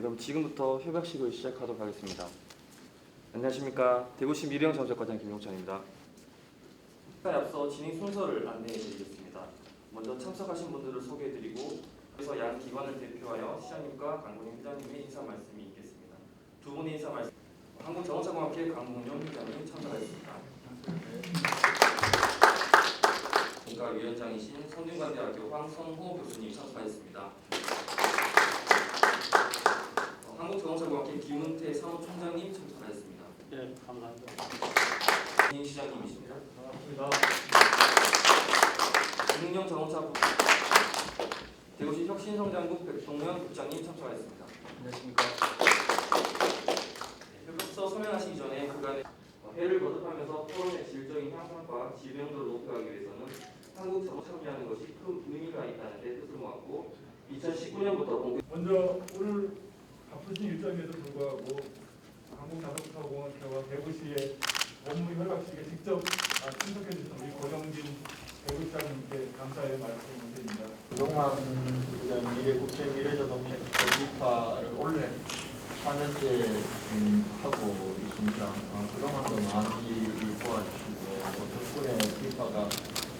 그럼 지금부터 협약식을 시작하도록 하겠습니다. 안녕하십니까. 대구시 미래형 정책과장 김용찬입니다. 시간에 앞서 진행 순서를 안내해드리겠습니다. 먼저 참석하신 분들을 소개해드리고 그래서 양 기관을 대표하여 시장님과 강군임 회장님의 인사 말씀이 있겠습니다. 두 분의 인사 말씀 한국자동차공학회 강문용 회장님 참석하셨습니다. 국가위원장이신 성균관대학교 황성호 교수님 참석하셨습니다. 어, 한국자동차공학회 김은태 사무총장님 예, 감사합니다. 김 시장님이십니다. 반갑습니다. 김웅영 자동차 국 대구시 혁신성장국 백동현 국장님 참석하셨습니다. 안녕하십니까. 협약서 서명하시기 전에 그간의 어, 해를 거듭하면서 토론의 질적인 향상과 지배용도를 높여가기 위해서는 한국 자동차 참여하는 것이 큰 의미가 있다는 데 뜻을 모았고 2019년부터 공개 먼저 오늘 바쁘신 일정에도 불구하고 한국자동차공학회와 대구시의 업무 협약식에 직접 아, 참석해 주신 우리 고영진 대구시장님께 감사의 말씀을 드립니다. 그동안 우리가 미래 국제 미래 자동차 기파를 올해 4년째 음, 하고 있습니다. 어, 그동안도 많이 도와주시고 또 덕분에 기파가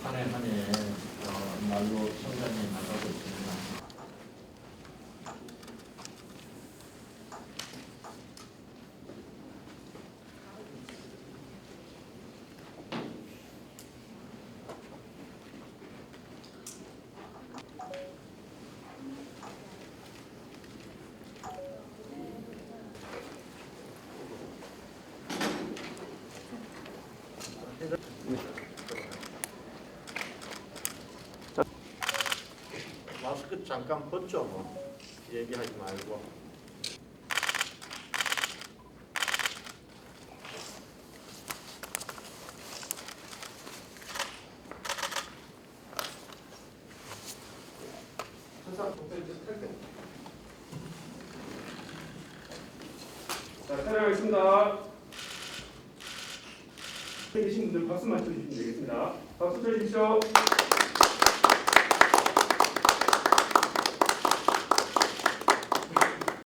한 해 한해 어, 날로 성장해 나가고 있습니다. 마스크 잠깐 벗죠 뭐 얘기하지 말고. 자, 촬영하겠습니다. 계신 분들 박수 맞춰주시면 되겠습니다. 박수 쳐주십시오.